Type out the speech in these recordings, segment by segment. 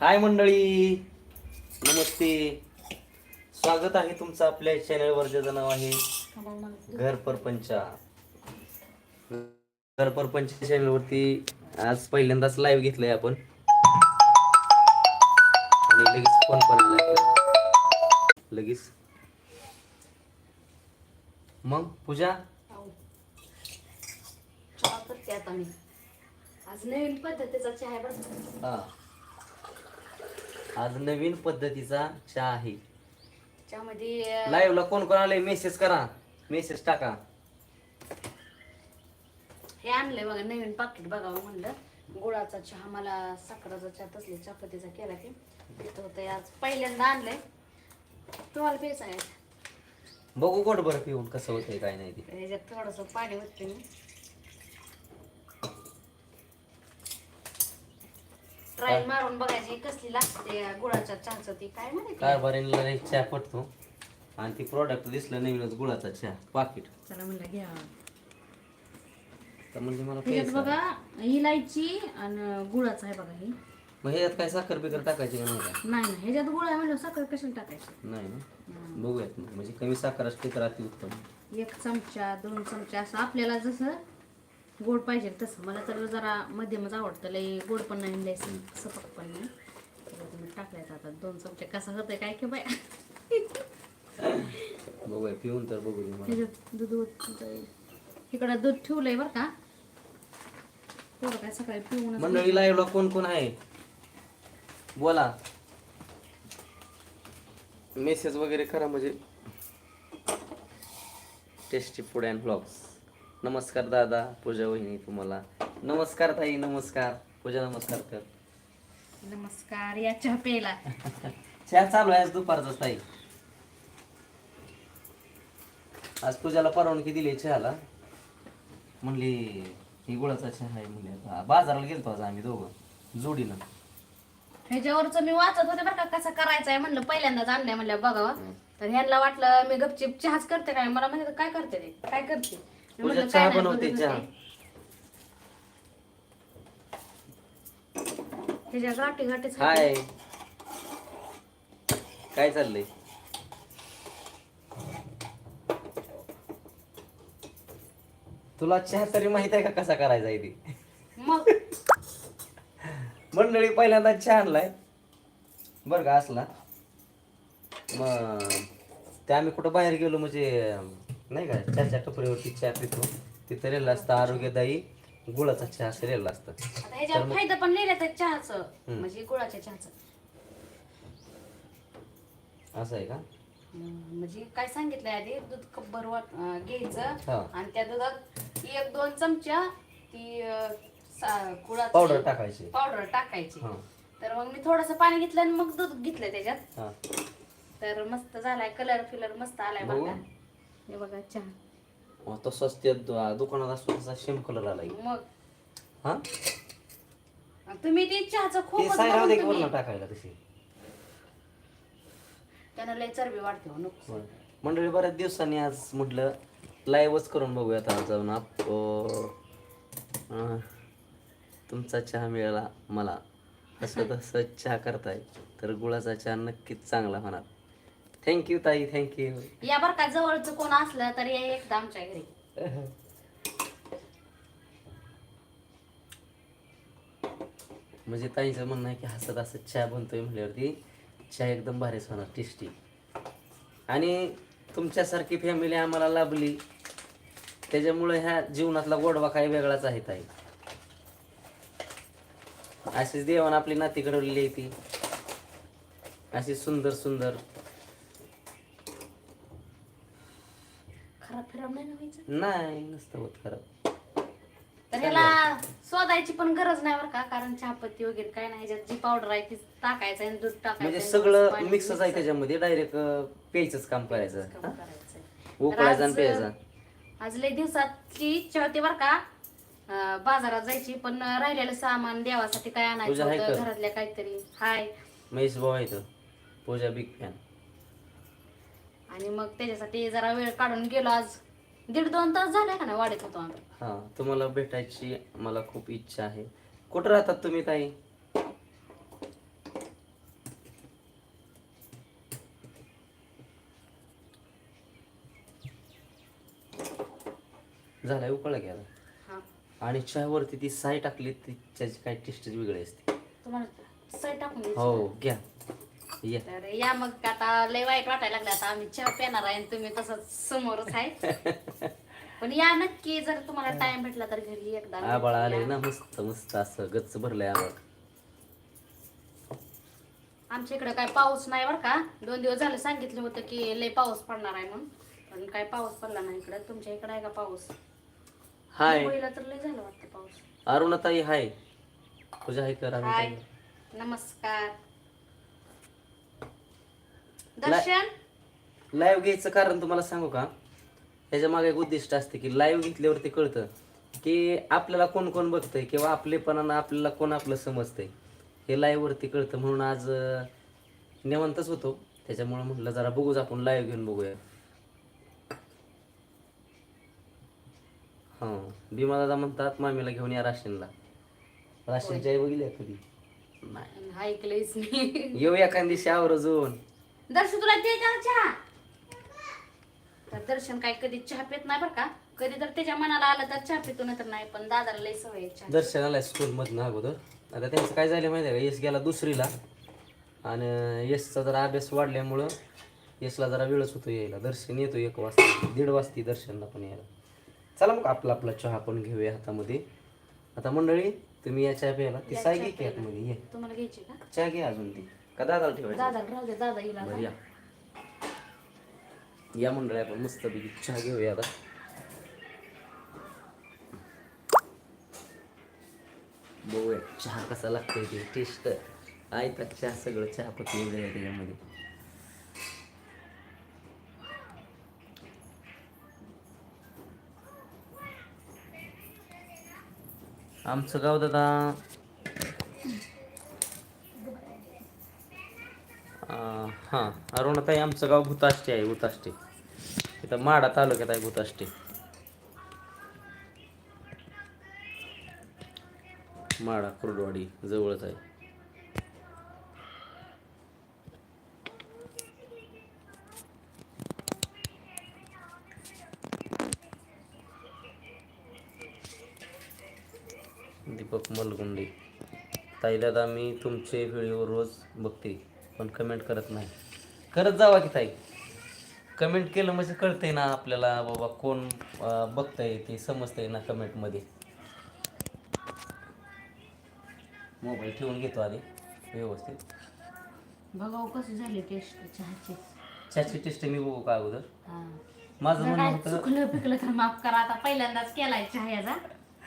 हाय मंडळी. नमस्ते. स्वागत आहे तुमचं आपल्या चॅनलवर ज्याचं नाव आहे. घर परपंचा. घर परपंच चॅनलवरती आज पहिल्यांदाच लाईव्ह घेतलंय आपण. आणि लगेच फोन पण. लगेच. मग पूजा? आज नवीन पद्धतीचा चहा. हा. आज नवीन पद्धतीचा चहा आहे. चहामध्ये अं, लाईव्ह ला कोण कोण आलंय मेसेज करा. मेसेज टाका. हे आणलंय बघा नवीन पाकिट बघावं म्हणलं. गुळाचा चहा मला साखराचा चहा तसले चहापत्तीचा केला की. तिथं होतं आज पहिल्यांदा आणलंय. तुम्हाला प्यायचं आहे? बघू गोड बरं पिऊन कसं होतंय काय नाही ते. ह्याच्यात थोडंसं पाणी होते मी. ट्रायल मारून बघायची कसली लागते गुळाच्या चहाचं ती काय माहिती? कारभारीला एक चहा पटतो. आणि ती प्रोडक्ट दिसलं नवीनच गुळाचा चहा पाकिट. चला म्हणलं घ्या. तर म्हणजे मला. बघा इलायची आणि गुळाचा आहे बघा हे. मग ह्याच्यात काय साखर बिकर टाकायची का नाही? का नाही नाही ह्याच्यात गुळ आहे म्हणलं साखर कशाला टाकायची? नाही ना? बघूयात मग. म्हणजे कमी साखर असते तर अति उत्तम एक चमचा दोन चमचा असं आपल्याला जसं गोड पाहिजे तसं. मला तर जरा मध्यमच आवडतं. लई गोड पण नाही सप- सपक पण नाही. तुम्ही टाकल्यात आता. दोन चमचे. कसं होतंय काय की बाय बघूया पिऊन तर बघू दूध. इकडं दूध ठेवलंय बरं का. थोडं काय सकाळी पिऊन मंडळी लाईव्हला कोण कोण आहे? बोला. मेसेज वगैरे करा म्हणजे. टेस्टी फूड अँड ब्लॉग्स नमस्कार दादा पूजा वहिनी तुम्हाला. नमस्कार ताई नमस्कार. पूजा नमस्कार कर. नमस्कार या चहा प्यायला. चहा चालू आहे आज दुपारचा ताई. आज पूजाला परवानगी दिली चहाला. म्हणली ही गुळाचा चहा आहे म्हणली आता बाजाराला गेलतो आज आम्ही दोघं जोडीनं. ह्याच्यावरच मी वाचत होते बरं का कसं करायचं आहे म्हणलं पहिल्यांदाच आणलंय म्हणलं बघावं तर ह्यांना वाटलं मी गपचिप चहाच करते काय मला म्हणजे काय करते ते? काय करते? पूजा चहा बनवते चहा. गाठी हाय. काय चाललंय? तुला चहा तरी माहीत आहे का कसा करायचा आहे ते? मग? मंडळी पहिल्यांदा चहा आणलाय. बर का असला. मग ते आम्ही कुठं बाहेर गेलो म्हणजे नाही का? चहाच्या टपरीवरती चहा पितो. तिथं रेलं असतं आरोग्यदायी. गुळाचा चहा असं रेलं असतं. आता ह्याच्यावर फायदा पण लिहिलं तर चहाचं. म्हणजे गुळाच्या चहाचं. असं आहे का? हम्म, म्हणजे काय सांगितलंय आधी? दूध कपभर वाट अं, घ्यायचं. हा. आणि त्या दुधात एक दोन चमचा ती अं, सा- गुळाची पावडर टाकायची. पावडर टाकायची. हा. तर मग मी थोडस पाणी घेतलं आणि मग दूध घेतलं त्याच्यात. हा. तर मस्त झालाय कलर फिलर मस्त आलाय बघू. बघा. हे बघा चहा. तो स्वस्त दुकानात असतो तसा शेम कलर आलाय मग? हा? तुम्ही ते चहाचं खूप टाकायला तशी. त्यानं लय चरबी वाढते हो नको. मंडळी बऱ्याच दिवसांनी आज म्हटलं लाईव्हच करून बघूया आता जाऊन आप तुमचा चहा मिळाला मला. असं तसं चहा करताय तर गुळाचा चहा नक्कीच चांगला होणार. थँक्यू ताई थँक्यू या बर का जवळचं कोण असलं तर या एकदा आमच्या घरी. म्हणजे ताईचं म्हणणं आहे की हसत हसत चहा बनतोय म्हटल्यावरती चहा एकदम भारीच होणार टेस्टी आणि तुमच्यासारखी फॅमिली आम्हाला लाभली. त्याच्यामुळे ह्या जीवनातला गोडवा काही वेगळाच आहे ताई. अशीच देवान आपली नाती घडवलेली आहे ती. अशी सुंदर सुंदर. खराब नाही ना व्हायचं? नाही नसतं होत खरं. तर ह्याला शोधायची पण गरज नाही बरं का कारण चहापत्ती वगैरे काय नाही ह्याच्यात जी पावडर आहे ती टाकायचं आणि दूध टाकायचं म्हणजे आणि सगळं पाणी मिक्सच आहे त्याच्यामध्ये डायरेक्ट प्यायचंच काम करायचं. हा? उकळायचं आणि आज- प्यायचं. आज लय दिवसाची इच्छा होती बरं का अं, बाजारात जायची पण राहिलेलं सामान देवासाठी काय आणायचं तुझं आहे होतं का? घरातल्या काहीतरी? हाय. महेश भाऊ आहे तो पूजा बिग फॅन आणि मग त्याच्यासाठी जरा वेळ काढून गेलो आज. दीड दोन तास झाले का ना वाढत होतो आम्ही. हा तुम्हाला भेटायची मला खूप इच्छा आहे. कुठं राहतात तुम्ही ताई? झालाय उकळा घ्या आणि चाय चहावरती ती साय टाकली त्याची काय टेस्ट वेगळी असते. टाकून हो घ्या. या तर या मग आता लय वाईट वाटायला लागलं. आता आम्ही चहा पिणार आहे आणि तुम्ही तसंच समोरच आहे. पण या नक्की जर तुम्हाला टाइम भेटला तर घरी एकदा आबाळ आले. ना मस्त मस्त असं गच्च भरलंय आबाळ. आमच्या इकडे काय पाऊस नाही बरं का. दोन दिवस झाले सांगितलं होतं की लय पाऊस पडणार आहे म्हणून. पण काय पाऊस पडला नाही इकडे. तुमच्या इकडे आहे का पाऊस? हाय. मुंबईला तर लय झालं वाटतं पाऊस. अरुणाताई हाय. तुझ्या हाय कर हाय. नमस्कार. दर्शन? लाईव्ह घ्यायचं कारण तुम्हाला सांगू का? त्याच्यामागे एक उद्दिष्ट असते की लाईव्ह घेतल्यावरती कळतं की आपल्याला कोण कोण बघतंय किंवा आपलेपणानं आपल्याला कोण आपलं समजतंय. हे live वरती कळतं. म्हणून आज निवांतच होतो. त्याच्यामुळे म्हटलं जरा बघूच आपण लाईव्ह घेऊन बघूया. हां. भीमा दादा म्हणतात मामीला घेऊन या राशीनला. राशीनची आई बघितली आहे कधी? नाही. ऐकलंच नाही. येऊ एखाद दिवशी आवर्जून. दर्शन तुला ते का चहा? तर दर्शन काय कधी चहा पित नाही बरं का? कधी तर त्याच्या मनाला आलं तर चहा पितो नाही तर नाही पण दादाला लय सवय आहे चहा दर्शन आलाय स्कूलमधनं अगोदर. आता त्यांचं काय झालं माहिती आहे का? यश गेला दुसरीला. आणि यशचा जरा अभ्यास वाढल्यामुळं यशला जरा वेळच होतो यायला. दर्शन येतो एक वाजता दीड वाजती दर्शनला पण यायला. चला मग आपला आपला चहा पण घेऊया हातामध्ये. आता मंडळी तुम्ही या चहा प्यायला. ती साय घे की आतमध्ये ये. तुम्हाला घ्यायची का? चहा घे अजून ती. का दादाला ठेवायचं? दादा राहू दे दादा येईल आता. या. या मंडळी आपण मस्त पैकी चहा घेऊया आता. बघूया चहा कसा लागतोय ते टेस्ट आयता चहा सगळं चहा पत्ती वगैरे आहे त्याच्यामध्ये. आमचं गाव दादा अं, हां अरुणाताई आमचं गाव भूताष्टे आहे भूताष्टे. इथं माडा तालुक्यात आहे भूताष्टे. माडा कुर्डवाडी जवळच आहे. दीपक मलगुंडे. ताई मी तुमचे व्हिडिओ रोज बघते. पण कमेंट करत नाही. करत जावा की ताई. कमेंट केलं म्हणजे कळतंय ना आपल्याला बाबा कोण बघतंय ते समजतंय ना कमेंटमध्ये मोबाईल ठेवून घेतो आधी व्यवस्थित. बघाव कशी झाली टेस्ट चहाची. चहाची टेस्ट मी बघू का अगोदर. माझं म्हणणं काय होतं चुकलं पिकलं तर माफ करा आता पहिल्यांदाच केलाय चहा याचा.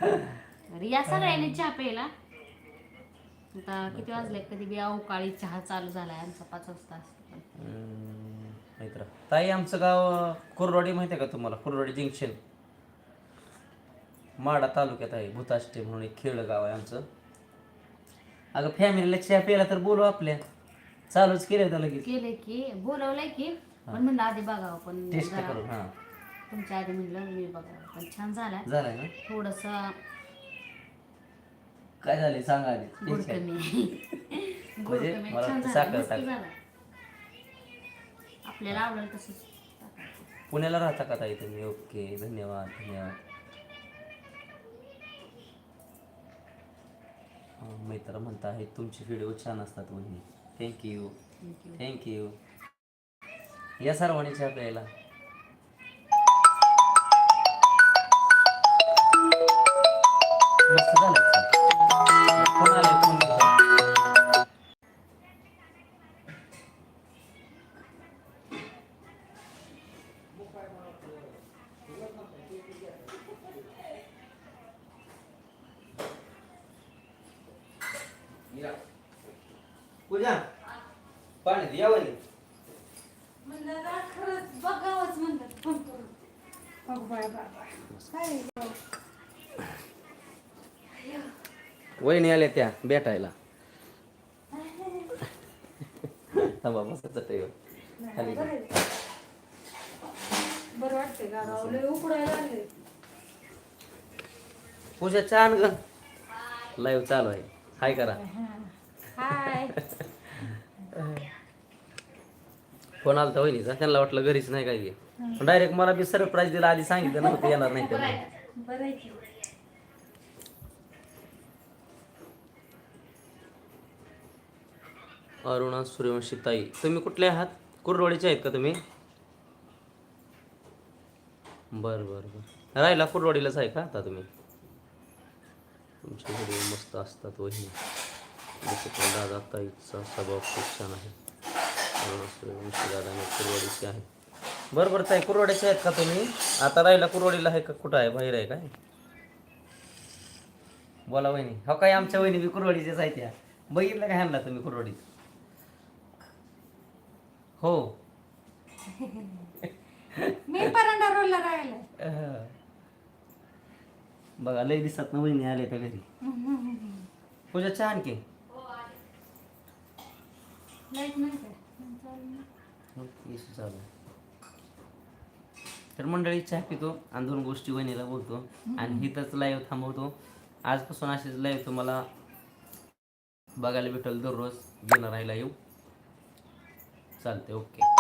तर या सगळ्यांनी चहा प्यायला. आता किती वाजले कधी? बी अवकाळी चहा चालू झालाय आमचा पाच वाजता असतो. मित्र ताई आमचं गाव अं, कुर्डवाडी माहिती आहे का तुम्हाला? कुर्डवाडी जंक्शन. माडा तालुक्यात आहे भूताष्टे म्हणून एक खेळ गाव आहे आमचं. अगं फॅमिलीला चहा प्यायला तर बोलू आपल्या. चालूच केलं होतं लगेच. केले की? बोलवलंय की. पण म्हणलं आधी बघावं पण टेस्ट जरा हां. तुमच्या आधी म्हणलं मी बघावं. पण छान झाला झालंय ना? थोडस काय झाले? सांगा आधी. गुड टेस्ट काय? कमी. गुड म्हणजे कमी. मला छान वाटतं झाला. साखर मस्त टाक. झाला. आपल्याला आवडेल तसंच. टाकायचं. पुण्याला राहता का ताई तुम्ही? ओके धन्यवाद धन्यवाद. अं, मित्र म्हणता आहेत तुमचे व्हिडिओ छान असतात वहिनी थँक्यू Thank you. थँक्यू या सर्वांनी चहा प्यायला मस्त झालं. पूजा पाणी या वहिनी. म्हणलं ना खरंच बघावंच म्हणलं फोन करून. वहिनी आल्या त्या भेटायला. थांबा मस्त चटईवर खाली घे. बरं वाटतंय गाडा लय उकडायला लागले. पूजा छान ग. लाईव्ह चालू आहे. हाय करा. हाय. फोन आलता वहिनीचा. त्यांना वाटलं घरीच नाही काय पण डायरेक्ट मला बी सरप्राईज दिला. आधी सांगितलं नव्हतं येणार नाही त्यांना. अरुणा सूर्यवंशी ताई. तुम्ही कुठले आहात? कुरवाडीचे आहेत का तुम्ही? बरं बरं बरं. राहिला कुरवाडीलाच आहे का आता तुम्ही? तुमचे व्हिडिओ मस्त असतात वही जसं पण दादा ताईचा स्वभाव खूप छान आहे. अरुणा सूर्यवंशी दादा मी कुरवाडीचे आहे. बरं बरं ताई कुरवाडीचे आहेत का तुम्ही? आता राहिला कुरवाडीला आहे का? कुठं आहे? बाहेर आहे काय? बोला वहिनी. हो काय आमच्या वहिनी बी कुरवाडीचेच आहेत त्या बघितलं काय आणला तुम्ही कुरवाडीत? हो. मी परांडा रोडला राहिला. बघा लय दिसत ना वहिनी आले त्या घरी. पूजा चहा आणखी लाइट नाही काय? येसू चालू आहे. तर मंडळी चहा पितो आणि दोन गोष्टी वहिनीला बोलतो आणि हिथंच लाईव्ह थांबवतो. आजपासून असेच लाईव्ह तुम्हाला बघायला भेटेल दररोज. घेणार आहे लाईव्ह चालते ओके